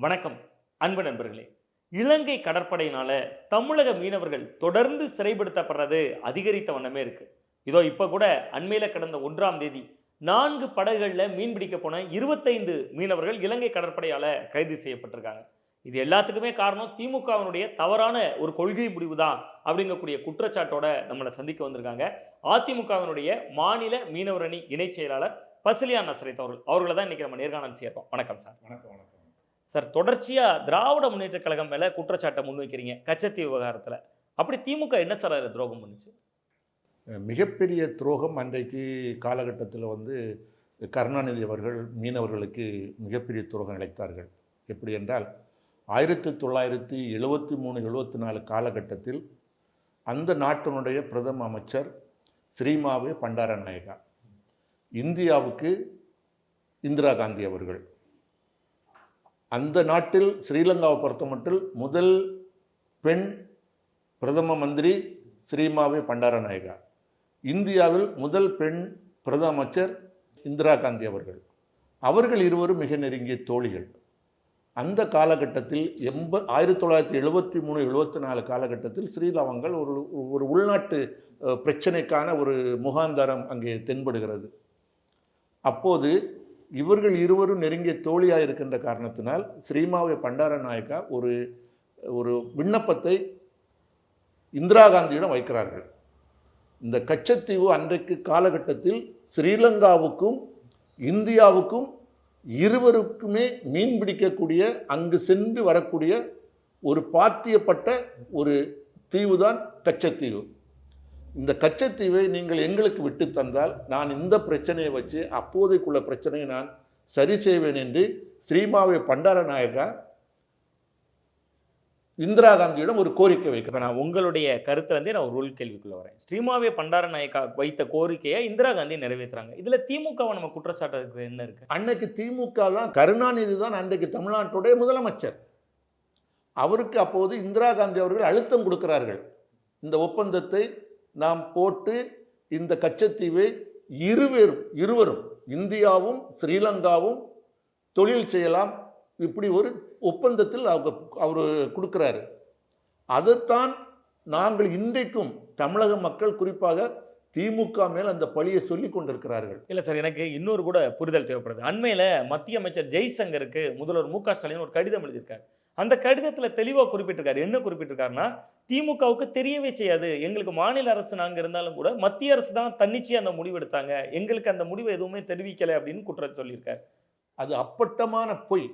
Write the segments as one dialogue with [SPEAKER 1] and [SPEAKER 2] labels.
[SPEAKER 1] வணக்கம் அன்பு நண்பர்களே. இலங்கை கடற்படையினால் தமிழக மீனவர்கள் தொடர்ந்து சிறைப்படுத்தப்படுறது அதிகரித்த வண்ணமே இருக்குது இதோ இப்போ கூட அண்மையில் கடந்த ஒன்றாம் தேதி நான்கு படகுகளில் மீன் பிடிக்க போன இருபத்தைந்து மீனவர்கள் இலங்கை கடற்படையால் கைது செய்யப்பட்டிருக்காங்க. இது எல்லாத்துக்குமே காரணம் திமுகவினுடைய தவறான ஒரு கொள்கை முடிவு தான் அப்படிங்கக்கூடிய குற்றச்சாட்டோட நம்மளை சந்திக்க வந்திருக்காங்க. அதிமுகவினுடைய மாநில மீனவரணி இணைச் செயலாளர் பசிலியா நசரத் அவர்கள். அவர்களை தான் இன்றைக்கி நம்ம நேர்காணல் செய்யறோம். வணக்கம் சார்.
[SPEAKER 2] வணக்கம் வணக்கம்.
[SPEAKER 1] சார் தொடர்ச்சியாக திராவிட முன்னேற்ற கழகம் மேலே குற்றச்சாட்டை முன்வைக்கிறீங்க கச்சத்தீவு விவகாரத்தில். அப்படி திமுக என்ன சார் அதில் துரோகம் பண்ணுச்சு?
[SPEAKER 2] மிகப்பெரிய துரோகம் அன்றைக்கு காலகட்டத்தில் வந்து கருணாநிதி அவர்கள் மீனவர்களுக்கு மிகப்பெரிய துரோகம் இழைத்தார்கள் எப்படி என்றால் ஆயிரத்தி தொள்ளாயிரத்தி எழுபத்தி மூணு எழுபத்தி நாலு காலகட்டத்தில் அந்த நாட்டினுடைய பிரதம அமைச்சர் ஸ்ரீமாவே பண்டாரநாயகா. இந்தியாவுக்கு இந்திரா காந்தி அவர்கள். அந்த நாட்டில் ஸ்ரீலங்காவை பொறுத்த மட்டும் முதல் பெண் பிரதம மந்திரி ஸ்ரீமாவே பண்டாரநாயகா. இந்தியாவில் முதல் பெண் பிரதம அமைச்சர் இந்திரா காந்தி அவர்கள். அவர்கள் இருவரும் மிக நெருங்கிய தோழிகள். அந்த காலகட்டத்தில் எண்ப ஆயிரத்தி தொள்ளாயிரத்தி எழுபத்தி மூணு எழுபத்தி நாலு காலகட்டத்தில் ஸ்ரீலவங்கள் ஒரு ஒரு உள்நாட்டு பிரச்சனைக்கான ஒரு முகாந்தரம் அங்கே தென்படுகிறது. அப்போது இவர்கள் இருவரும் நெருங்கிய தோழியாக இருக்கின்ற காரணத்தினால் ஸ்ரீமாவை பண்டாரநாயக்கா ஒரு ஒரு விண்ணப்பத்தை இந்திரா காந்தியிடம் வைக்கிறார்கள். இந்த கச்சத்தீவு அன்றைக்கு காலகட்டத்தில் ஸ்ரீலங்காவுக்கும் இந்தியாவுக்கும் இருவருக்குமே மீன் பிடிக்கக்கூடிய அங்கு சென்று வரக்கூடிய ஒரு பாத்தியப்பட்ட ஒரு தீவு தான் கச்சத்தீவு. இந்த கச்சத்தீவை நீங்கள் எங்களுக்கு விட்டு தந்தால் நான் இந்த பிரச்சனையை வச்சு அப்போதைக்குள்ள பிரச்சனையை நான் சரி செய்வேன் என்று ஸ்ரீமாவை பண்டாரநாயகா இந்திரா காந்தியிடம் ஒரு கோரிக்கை
[SPEAKER 1] இப்ப நான் உங்களுடைய கருத்துல இருந்தே நான் ஒரு உள் கேள்விக்குள்ள வரேன். ஸ்ரீமாவே பண்டார நாயக்கா வைத்த கோரிக்கையை இந்திரா காந்தி நிறைவேற்றுறாங்க இதுல திமுகவை நம்ம குற்றச்சாட்டு என்ன இருக்கு?
[SPEAKER 2] அன்னைக்கு திமுக தான் கருணாநிதி தான் அன்றைக்கு தமிழ்நாட்டுடைய முதலமைச்சர். அவருக்கு அப்போது இந்திரா காந்தி அவர்கள் அழுத்தம் கொடுக்கிறார்கள். இந்த ஒப்பந்தத்தை நாம் போட்டு இந்த கச்சத்தீவை இருவேரும் இருவரும் இந்தியாவும் ஸ்ரீலங்காவும் தொழில் செய்யலாம். இப்படி ஒரு ஒப்பந்தத்தில் அவங்க அவர் கொடுக்குறாரு. அதைத்தான் நாங்கள் இன்றைக்கும் தமிழக மக்கள் குறிப்பாக திமுக மேல் அந்த பழியை சொல்லி கொண்டிருக்கிறார்கள்.
[SPEAKER 1] இல்லை சார் எனக்கு இன்னொரு கூட புரிதல் தேவைப்படுது. அண்மையில் மத்திய அமைச்சர் ஜெய்சங்கருக்கு முதல்வர் மு க ஸ்டாலின் ஒரு கடிதம் எழுதியிருக்காரு. அந்த கடிதத்துல தெளிவா குறிப்பிட்டிருக்காரு. என்ன குறிப்பிட்டிருக்காருன்னா திமுகவுக்கு தெரியவே செய்யாது. எங்களுக்கு மாநில அரசு நாங்க இருந்தாலும் கூட மத்திய அரசு தான் தன்னிச்சையா அந்த முடிவு எடுத்தாங்க. எங்களுக்கு அந்த முடிவு எதுவுமே தெரிவிக்கல அப்படின்னு குற்றம் சொல்லியிருக்காரு.
[SPEAKER 2] அது அப்பட்டமான பொய்.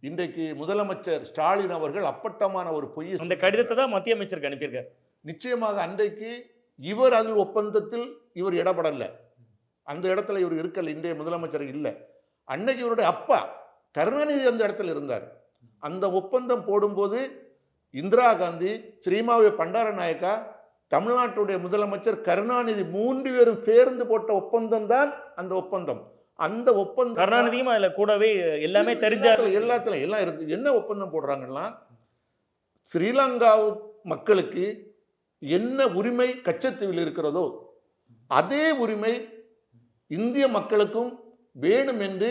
[SPEAKER 2] இன்றைக்கு முதலமைச்சர் ஸ்டாலின் அவர்கள் அப்பட்டமான ஒரு பொய்
[SPEAKER 1] அந்த கடிதத்தை தான் மத்திய அமைச்சருக்கு அனுப்பியிருக்காரு.
[SPEAKER 2] நிச்சயமாக அன்றைக்கு இவர் அதில் ஒப்பந்தத்தில் இவர் இடப்படல. அந்த இடத்துல இவர் இருக்கல. இன்றைய முதலமைச்சர் இல்லை. அன்னைக்கு இவருடைய அப்பா கருணாநிதி அந்த இடத்துல இருந்தார். அந்த ஒப்பந்தம் போடும்போது இந்திரா காந்தி ஸ்ரீமாவே பண்டாரநாயக்கா தமிழ்நாட்டுடைய முதலமைச்சர் கருணாநிதி மூன்று பேரும் சேர்ந்து போட்ட ஒப்பந்தம் தான் அந்த ஒப்பந்தம். அந்த ஒப்பந்தம்
[SPEAKER 1] கருணாநிதியும் அதுல கூடவே எல்லாமே தெரிஞ்ச
[SPEAKER 2] எல்லாத்துலயும் எல்லாம் இருக்கு. என்ன ஒப்பந்தம் போடுறாங்கன்னா ஸ்ரீலங்கா மக்களுக்கு என்ன உரிமை கச்சத்தீவில் இருக்கிறதோ அதே உரிமை இந்திய மக்களுக்கும் வேணும் என்று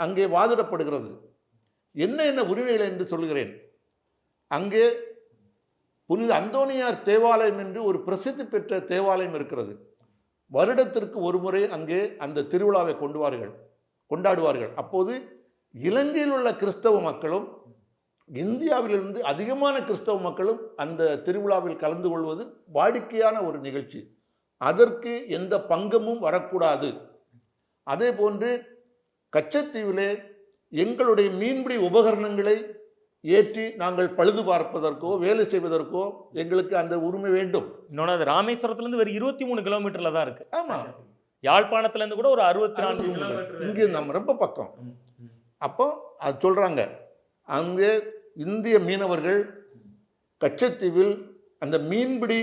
[SPEAKER 2] அங்கே வாதிடப்படுகிறது. என்ன என்ன உரிமைகள் என்று சொல்கிறேன் அங்கே புனித அந்தோனியார் தேவாலயம் என்று ஒரு பிரசித்தி பெற்ற தேவாலயம் இருக்கிறது. வருடத்திற்கு ஒரு முறை அங்கே அந்த திருவிழாவை கொண்டுவார்கள் கொண்டாடுவார்கள். அப்போது இலங்கையில் உள்ள கிறிஸ்தவ மக்களும் இந்தியாவிலிருந்து அதிகமான கிறிஸ்தவ மக்களும் அந்த திருவிழாவில் கலந்து கொள்வது வாடிக்கையான ஒரு நிகழ்ச்சி. அதற்கு எந்த பங்கமும் வரக்கூடாது. அதே போன்று கச்சத்தீவிலே எங்களுடைய மீன்பிடி உபகரணங்களை ஏற்றி நாங்கள் பழுது பார்ப்பதற்கோ வேலை செய்வதற்கோ எங்களுக்கு அந்த உரிமை வேண்டும்.
[SPEAKER 1] இன்னொன்று அது ராமேஸ்வரத்துல இருந்து வெறும் இருபத்தி மூணு கிலோமீட்டர்ல தான் இருக்கு.
[SPEAKER 2] ஆமா.
[SPEAKER 1] யாழ்ப்பாணத்துல இருந்து கூட ஒரு அறுபத்தி நான்கு
[SPEAKER 2] இங்கே
[SPEAKER 1] கிலோமீட்டர்.
[SPEAKER 2] நம்ம ரொம்ப பக்கம். அப்போ அது சொல்கிறாங்க அங்கே இந்திய மீனவர்கள் கச்சத்தீவில் அந்த மீன்பிடி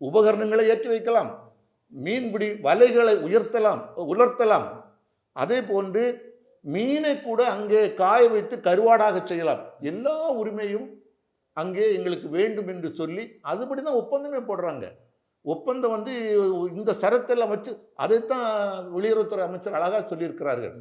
[SPEAKER 2] உபகரணங்களை ஏற்றி வைக்கலாம். மீன்பிடி வலைகளை உயர்த்தலாம் உலர்த்தலாம். அதே போன்று மீனை கூட அங்கே காய வைத்து கருவாடாக செய்யலாம். எல்லா உரிமையும் அங்கே எங்களுக்கு வேண்டும் என்று சொல்லி அதுபடி தான் ஒப்பந்தமே போடுறாங்க. ஒப்பந்தம் வந்து இந்த சரத்தெல்லாம் வச்சு அதைத்தான் வெளியுறவுத்துறை அமைச்சர் அழகாக சொல்லியிருக்கிறார்கள்.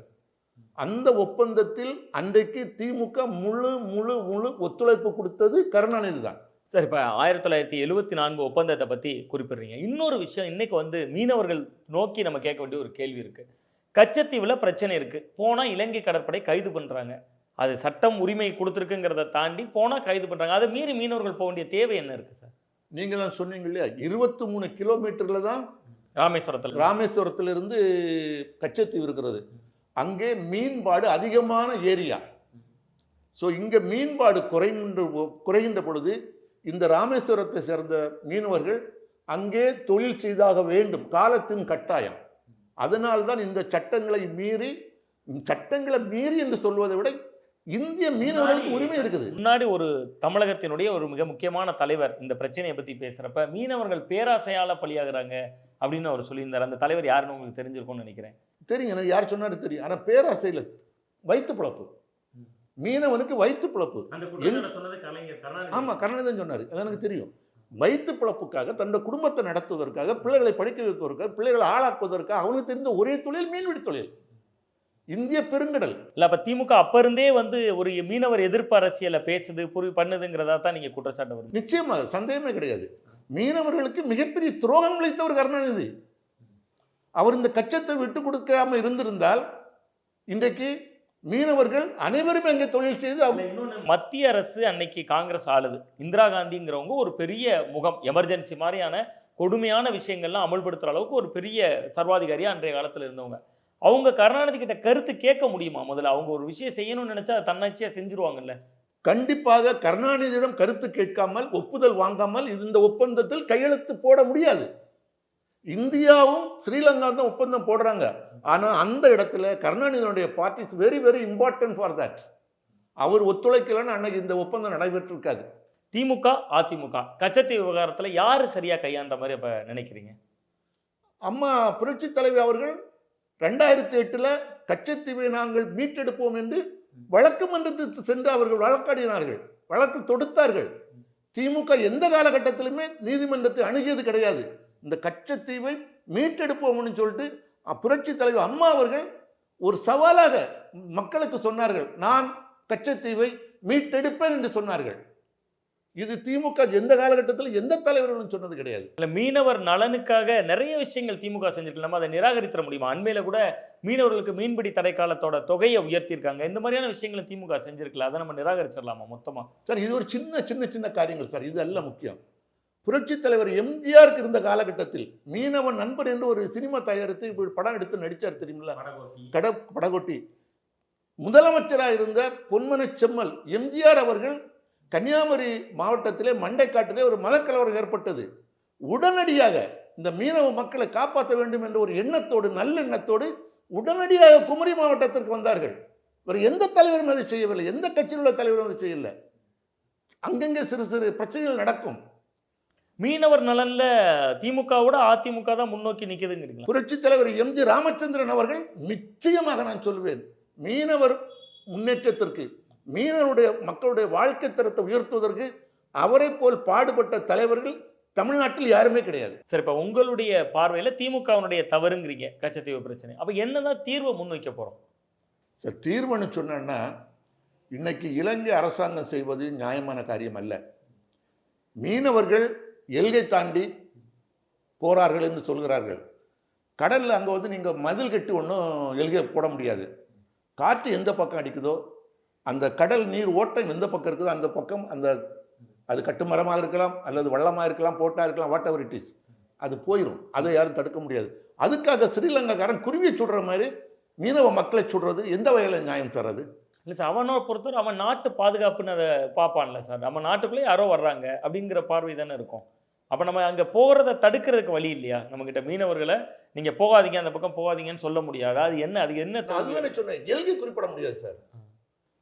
[SPEAKER 2] அந்த ஒப்பந்தத்தில் அன்றைக்கு திமுக முழு முழு முழு ஒத்துழைப்பு கொடுத்தது கருணாநிதி தான்.
[SPEAKER 1] சார் இப்போ ஆயிரத்தி தொள்ளாயிரத்தி எழுபத்தி நான்கு ஒப்பந்தத்தை பற்றி குறிப்பிடுறீங்க. இன்னொரு விஷயம் இன்றைக்கி வந்து மீனவர்கள் நோக்கி நம்ம கேட்க வேண்டிய ஒரு கேள்வி இருக்குது கச்சத்தீவில் பிரச்சனை இருக்கு. போனால் இலங்கை கடற்படை கைது பண்ணுறாங்க அது சட்டம் உரிமை கொடுத்துருக்குங்கிறத தாண்டி போனால் கைது பண்ணுறாங்க அதை மீறி மீனவர்கள் போக வேண்டிய தேவை என்ன இருக்கு சார்?
[SPEAKER 2] நீங்க தான் சொன்னீங்க இல்லையா? இருபத்தி மூணு கிலோமீட்டர்ல தான்
[SPEAKER 1] ராமேஸ்வரத்தில்
[SPEAKER 2] ராமேஸ்வரத்திலிருந்து கச்சத்தீவு இருக்கிறது. அங்கே மீன்பாடு அதிகமான ஏரியா. ஸோ இங்கே மீன்பாடு குறைகின்ற குறைகின்ற பொழுது இந்த ராமேஸ்வரத்தை சேர்ந்த மீனவர்கள் அங்கே தொழில் செய்தாக வேண்டும். காலத்தின் கட்டாயம். அதனால்தான் இந்த சட்டங்களை மீறி சட்டங்களை மீறி என்று சொல்வதை விட இந்திய மீனவர்களுக்கு உரிமை இருக்குது.
[SPEAKER 1] முன்னாடி ஒரு தமிழகத்தினுடைய ஒரு மிக முக்கியமான தலைவர் இந்த பிரச்சனையை பற்றி பேசுகிறப்ப மீனவர்கள் பேராசையால் பலியாகிறாங்க அப்படின்னு அவர் சொல்லியிருந்தார். அந்த தலைவர் யாருன்னு உங்களுக்கு தெரிஞ்சிருக்கும்னு நினைக்கிறேன்.
[SPEAKER 2] தெரியும். எனக்கு யார் சொன்னாரு தெரியும். ஆனால் பேராசையில் வயிற்று பிழப்பு மீனவனுக்கு வயிற்று பிழப்பு ஆமாம் கருணாநிதன் சொன்னார். அது எனக்கு தெரியும். வயிற்று பிழப்புக்காக தன்னோட குடும்பத்தை நடத்துவதற்காக பிள்ளைகளை படிக்க வைப்பதற்காக பிள்ளைகளை ஆளாக்குவதற்காக அவனுக்கு தெரிந்த ஒரே தொழில் மீன்பிடி தொழில். இந்திய பெருங்கடல்.
[SPEAKER 1] இல்ல அப்ப திமுக அப்ப இருந்தே வந்து ஒரு மீனவர் எதிர்ப்பு அரசியலை பேசுது புரி பண்ணுதுங்கிறதா தான் நீங்க குற்றச்சாட்டு வருது.
[SPEAKER 2] நிச்சயமாக சந்தேகமே கிடையாது. மீனவர்களுக்கு மிகப்பெரிய துரோகம் இழைத்தவர் கருணாநிதி. அவர் இந்த கச்சத்தை விட்டு கொடுக்காம இருந்திருந்தால் இன்றைக்கு மீனவர்கள் அனைவரும் அங்கே தொழில் செய்து
[SPEAKER 1] மத்திய அரசு அன்னைக்கு காங்கிரஸ் ஆளுது. இந்திரா காந்திங்கிறவங்க ஒரு பெரிய முகம் எமர்ஜென்சி மாதிரியான கொடுமையான விஷயங்கள்லாம் அமல்படுத்துற அளவுக்கு ஒரு பெரிய சர்வாதிகாரியா அன்றைய காலத்துல இருந்தவங்க. அவங்க கருணாநிதி கிட்ட கருத்து கேட்க முடியுமா? முதல்ல அவங்க ஒரு விஷயம் செய்யணும்னு நினைச்சா அதை தன்னாட்சியா செஞ்சுருவாங்கல்ல.
[SPEAKER 2] கண்டிப்பாக கருணாநிதியிடம் கருத்து கேட்காமல் ஒப்புதல் வாங்காமல் இந்த ஒப்பந்தத்தில் கையெழுத்து போட முடியாது. இந்தியாவும் ஸ்ரீலங்கா தான் ஒப்பந்தம் போடுறாங்க. ஆனால் அந்த இடத்துல கருணாநிதியினுடைய party is very very important for that அவர் ஒத்துழைக்கலன்னு அன்னைக்கு இந்த ஒப்பந்தம் நடைபெற்றிருக்காது.
[SPEAKER 1] திமுக அதிமுக கச்சத்தீவு விவகாரத்துல யாரு சரியா கையாண்ட மாதிரி அப்ப நினைக்கிறீங்க?
[SPEAKER 2] அம்மா புரட்சி தலைவி அவர்கள் ரெண்டாயிரத்தி எட்டில் கச்சத்தீவை நாங்கள் மீட்டெடுப்போம் என்று வழக்கு மன்றத்துக்கு சென்று அவர்கள் வழக்காடினார்கள். வழக்கு தொடுத்தார்கள். திமுக எந்த காலகட்டத்திலுமே நீதிமன்றத்தை அணுகியது கிடையாது. இந்த கச்சத்தீவை மீட்டெடுப்போம்னு சொல்லிட்டு புரட்சி தலைவர் அம்மா அவர்கள் ஒரு சவாலாக மக்களுக்கு சொன்னார்கள். நான் கச்சத்தீவை மீட்டெடுப்பேன் என்று சொன்னார்கள். இது திமுக எந்த காலகட்டத்தில் எந்த தலைவர்களும் சொன்னது கிடையாது.
[SPEAKER 1] இல்ல மீனவர் நலனுக்காக நிறைய விஷயங்கள் திமுக செஞ்சிருக்கு. நம்ம அதை நிராகரித்திட முடியுமா? அண்மையில கூட மீனவர்களுக்கு மீன்பிடி தடை காலத்தோட தொகையை உயர்த்தியிருக்காங்க. இந்த மாதிரியான விஷயங்களை திமுக செஞ்சிருக்கல. அதை நம்ம நிராகரிச்சிடலாமா மொத்தமா?
[SPEAKER 2] சார் இது ஒரு சின்ன சின்ன சின்ன காரியங்கள் சார். இது அல்ல முக்கியம். புரட்சி தலைவர் எம்ஜிஆருக்கு இருந்த காலகட்டத்தில் மீனவன் நண்பர் என்று ஒரு சினிமா தயாரித்து இப்படி படம் எடுத்து நடிச்சார் தெரியுமில்ல? கட படகொட்டி. முதலமைச்சராக இருந்த பொன்மன செம்மல் எம்ஜிஆர் அவர்கள் கன்னியாகுமரி மாவட்டத்திலே மண்டைக்காட்டிலே ஒரு மதக்கலவரம் ஏற்பட்டது. உடனடியாக இந்த மீனவ மக்களை காப்பாற்ற வேண்டும் என்ற ஒரு எண்ணத்தோடு நல்லெண்ணத்தோடு உடனடியாக குமரி மாவட்டத்திற்கு வந்தார்கள். வேறு எந்த தலைவரும் அதை செய்யவில்லை. எந்த கட்சியில் உள்ள தலைவரும் அதை செய்யவில்லை அங்கங்கே சிறு சிறு பிரச்சனைகள் நடக்கும்.
[SPEAKER 1] மீனவர் நலன்ல திமுகவோட அதிமுக தான் முன்னோக்கி நிக்குதுங்கிறீங்களா?
[SPEAKER 2] புரட்சி தலைவர் எம்ஜி ராமச்சந்திரன் அவர்கள் நிச்சயமாக நான் சொல்வேன் மீனவர் முன்னேற்றத்திற்கு மீனவருடைய மக்களுடைய வாழ்க்கை தரத்தை உயர்த்துவதற்கு அவரை போல் பாடுபட்ட தலைவர்கள் தமிழ்நாட்டில் யாருமே கிடையாது.
[SPEAKER 1] சரி இப்ப உங்களுடைய பார்வையில திமுகவினுடைய தவறுங்கிறீங்க கச்சத்தீவு பிரச்சனை. அப்ப என்னதான் தீர்வை முன்வைக்க போறோம்?
[SPEAKER 2] சார் தீர்வுன்னு சொன்னேன்னா இன்னைக்கு இலங்கை அரசாங்கம் செய்வது நியாயமான காரியம் அல்ல. மீனவர்கள் எல்கை தாண்டி போகிறார்கள் என்று சொல்கிறார்கள். கடலில் அங்கே வந்து நீங்கள் மதில் கட்டி ஒன்றும் எல்கை போட முடியாது. காற்று எந்த பக்கம் அடிக்குதோ அந்த கடல் நீர் ஓட்டம் எந்த பக்கம் இருக்குதோ அந்த பக்கம் அந்த அது கட்டுமரமாக இருக்கலாம் அல்லது வள்ளமாக இருக்கலாம் போட்டாக இருக்கலாம் வாட் எவர் இட் இஸ் அது போயிடும் அதை யாரும் தடுக்க முடியாது. அதுக்காக ஸ்ரீலங்காக்காரன் குருவியை சுடுற மாதிரி மீனவ மக்களை சுடுறது எந்த வகையில் நியாயம் சார் அது?
[SPEAKER 1] இல்லை சார் அவனை பொறுத்தவரை அவன் நாட்டு பாதுகாப்புன்னு அதை பார்ப்பான்ல சார். நம்ம நாட்டுக்குள்ளே யாரோ வர்றாங்க அப்படிங்கிற பார்வை தானே இருக்கும். அப்போ நம்ம அங்கே போகிறத தடுக்கிறதுக்கு வழி இல்லையா? நம்மக்கிட்ட மீனவர்களை நீங்கள் போகாதீங்க அந்த பக்கம் போகாதீங்கன்னு சொல்ல முடியாது. அது என்ன? அது என்ன தோல்வி?
[SPEAKER 2] அதுதானே சொன்னேன். எல்கை குறிப்பிட முடியாது சார்.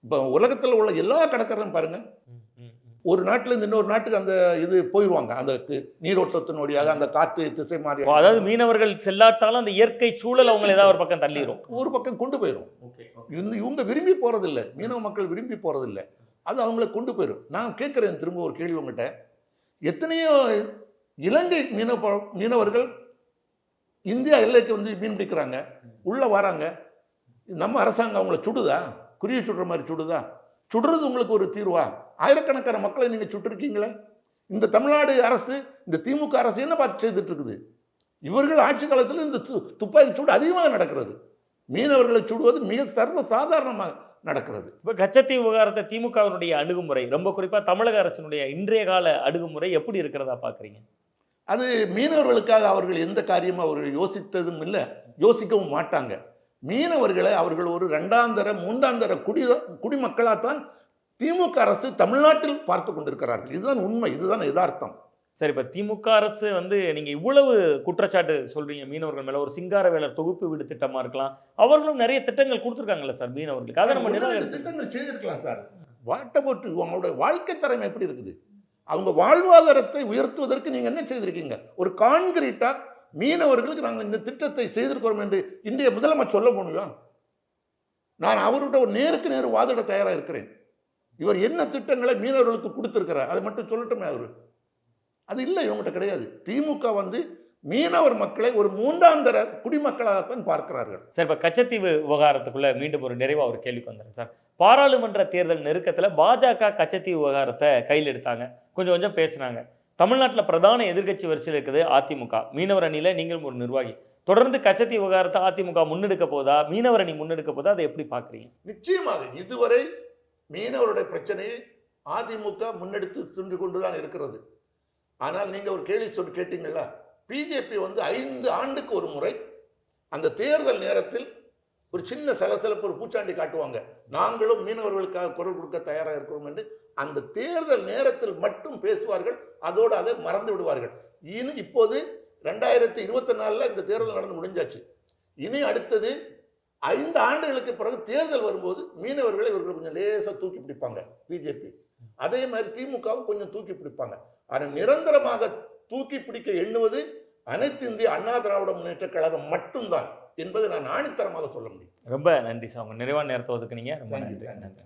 [SPEAKER 2] இப்போ உலகத்தில் உள்ள எல்லா கடற்கரையும் பாருங்க.
[SPEAKER 1] ம், ம், ம்.
[SPEAKER 2] ஒரு நாட்டுல இருந்து இன்னொரு நாட்டுக்கு அந்த இது போயிடுவாங்க அந்த நீரோட்டத்தின் வழியாக அந்த காற்று திசை மாறி
[SPEAKER 1] அதாவது மீனவர்கள் செல்லாட்டாலும் அந்த இயற்கை சூழல் அவங்களை ஏதாவது ஒரு பக்கம் தள்ளிடும்
[SPEAKER 2] ஒரு பக்கம் கொண்டு போயிடும்
[SPEAKER 1] ஓகே.
[SPEAKER 2] இந்த இவங்க விரும்பி போகிறதில்ல மீனவ மக்கள் விரும்பி போகிறதில்ல அது அவங்கள கொண்டு போயிடும் நான் கேட்குறேன் திரும்ப ஒரு கேள்வி உங்கள்கிட்ட எத்தனையோ இலங்கை மீனவ மீனவர்கள் இந்தியா எல்லைக்கு வந்து மீன் பிடிக்கிறாங்க. உள்ளே வராங்க. நம்ம அரசாங்கம் அவங்கள சுடுதா? குறிய சுடுற மாதிரி சுடுதா? சுடுறது உங்களுக்கு ஒரு தீர்வா? ஆயிரக்கணக்கான மக்களை நீங்கள் சுட்டிருக்கீங்களே? இந்த தமிழ்நாடு அரசு இந்த திமுக அரசு என்ன பார்த்து செய்துட்டு இருக்குது? இவர்கள் ஆட்சி காலத்தில் இந்த து- துப்பாக்கி சூடு அதிகமாக நடக்கிறது. மீனவர்களை சுடுவது மிக சர்வ சாதாரணமாக நடக்கிறது.
[SPEAKER 1] இப்போ கச்சத்தீவு விவகாரத்தை திமுகவினுடைய அணுகுமுறை ரொம்ப குறிப்பா தமிழக அரசினுடைய இன்றைய கால அணுகுமுறை எப்படி இருக்கிறதா பாக்குறீங்க?
[SPEAKER 2] அது மீனவர்களுக்காக அவர்கள் எந்த காரியமும் அவர்கள் யோசித்ததும் இல்லை யோசிக்கவும் மாட்டாங்க. மீனவர்களை அவர்கள் ஒரு ரெண்டாந்தர மூன்றாந்தர குடி குடிமக்களாகத்தான் திமுக அரசு தமிழ்நாட்டில் பார்த்து கொண்டிருக்கிறார்கள். இதுதான் உண்மை இதுதான் யதார்த்தம்.
[SPEAKER 1] சரி இப்போ திமுக அரசு வந்து நீங்க இவ்வளவு குற்றச்சாட்டு சொல்றீங்க. மீனவர்கள் மேல ஒரு சிங்காரவேலர் தொகுப்பு வீடு திட்டமா இருக்கலாம். அவர்களும் நிறைய திட்டங்கள் கொடுத்துருக்காங்கல்ல சார் மீனவர்களுக்கு. அதை நம்ம
[SPEAKER 2] திட்டங்கள் செய்திருக்கலாம் சார். வாட்டை போட்டு அவங்களோட வாழ்க்கை தரம் எப்படி இருக்குது? அவங்க வாழ்வாதாரத்தை உயர்த்துவதற்கு நீங்க என்ன செய்திருக்கீங்க? ஒரு கான்கிரீட்டா மீனவர்களுக்கு நாங்கள் இந்த திட்டத்தை செய்திருக்கிறோம் என்று இன்றைய முதலமைச்சர் சொல்ல முடியும் நான் அவர்கிட்ட ஒரு நேருக்கு நேர் வாதிட தயாராக இருக்கிறேன். இவர் என்ன திட்டங்களை மீனவர்களுக்கு கொடுத்திருக்கிறார்? அதை மட்டும் சொல்லட்டுமே அவர். அது இல்லை இவங்ககிட்ட கிடையாது. திமுக வந்து மீனவர் மக்களை ஒரு மூன்றாந்தர குடிமக்களாகத்தான் பார்க்கிறார்கள்.
[SPEAKER 1] சார் இப்போ கச்சத்தீவு விவகாரத்துக்குள்ள மீண்டும் ஒரு நிறைவா ஒரு கேள்விக்கு வந்துடுறேன் சார். பாராளுமன்ற தேர்தல் நெருக்கத்துல பாஜக கச்சத்தீவு விவகாரத்தை கையில் எடுத்தாங்க. கொஞ்சம் கொஞ்சம் பேசுனாங்க. தமிழ்நாட்டுல பிரதான எதிர்க்கட்சி வரிசையில் இருக்குது அதிமுக. மீனவர் அணியில நீங்களும் ஒரு நிர்வாகி. தொடர்ந்து கச்சத்தீவு விவகாரத்தை அதிமுக முன்னெடுக்க போதா? மீனவர் அணி முன்னெடுக்க போதா? அதை எப்படி பாக்குறீங்க
[SPEAKER 2] நிச்சயமாக இதுவரை மீனவருடைய பிரச்சனையை அதிமுக முன்னெடுத்து சென்று கொண்டுதான் இருக்கிறது. ஆனால் நீங்கள் ஒரு கேள்வி சொல்லி கேட்டீங்களா பிஜேபி வந்து ஐந்து ஆண்டுக்கு ஒரு முறை அந்த தேர்தல் நேரத்தில் ஒரு சின்ன சலசலப்பு ஒரு பூச்சாண்டி காட்டுவாங்க. நாங்களும் மீனவர்களுக்காக குரல் கொடுக்க தயாராக இருக்கிறோம் என்று அந்த தேர்தல் நேரத்தில் மட்டும் பேசுவார்கள். அதோடு அதை மறந்து விடுவார்கள். இனி இப்போது ரெண்டாயிரத்தி இருபத்தி நாலில் இந்த தேர்தல் நடந்து முடிஞ்சாச்சு. இனி அடுத்தது ஐந்து ஆண்டுகளுக்கு பிறகு தேர்தல் வரும்போது மீனவர்களை இவர்கள் கொஞ்சம் லேசாக தூக்கி பிடிப்பாங்க. பிஜேபி அதே மாதிரி திமுகவும் கொஞ்சம் தூக்கி பிடிப்பாங்க. ஆனால் நிரந்தரமாக தூக்கி பிடிக்க எண்ணுவது அனைத்து இந்திய அண்ணா திராவிட முன்னேற்ற கழகம் மட்டும்தான் என்பதை நான் ஆணித்தரமாக சொல்ல முடியும்.
[SPEAKER 1] ரொம்ப நன்றி சார். உங்க நிறைவான நேரத்தை ஒதுக்குனீங்க. ரொம்ப நன்றி. நன்றி.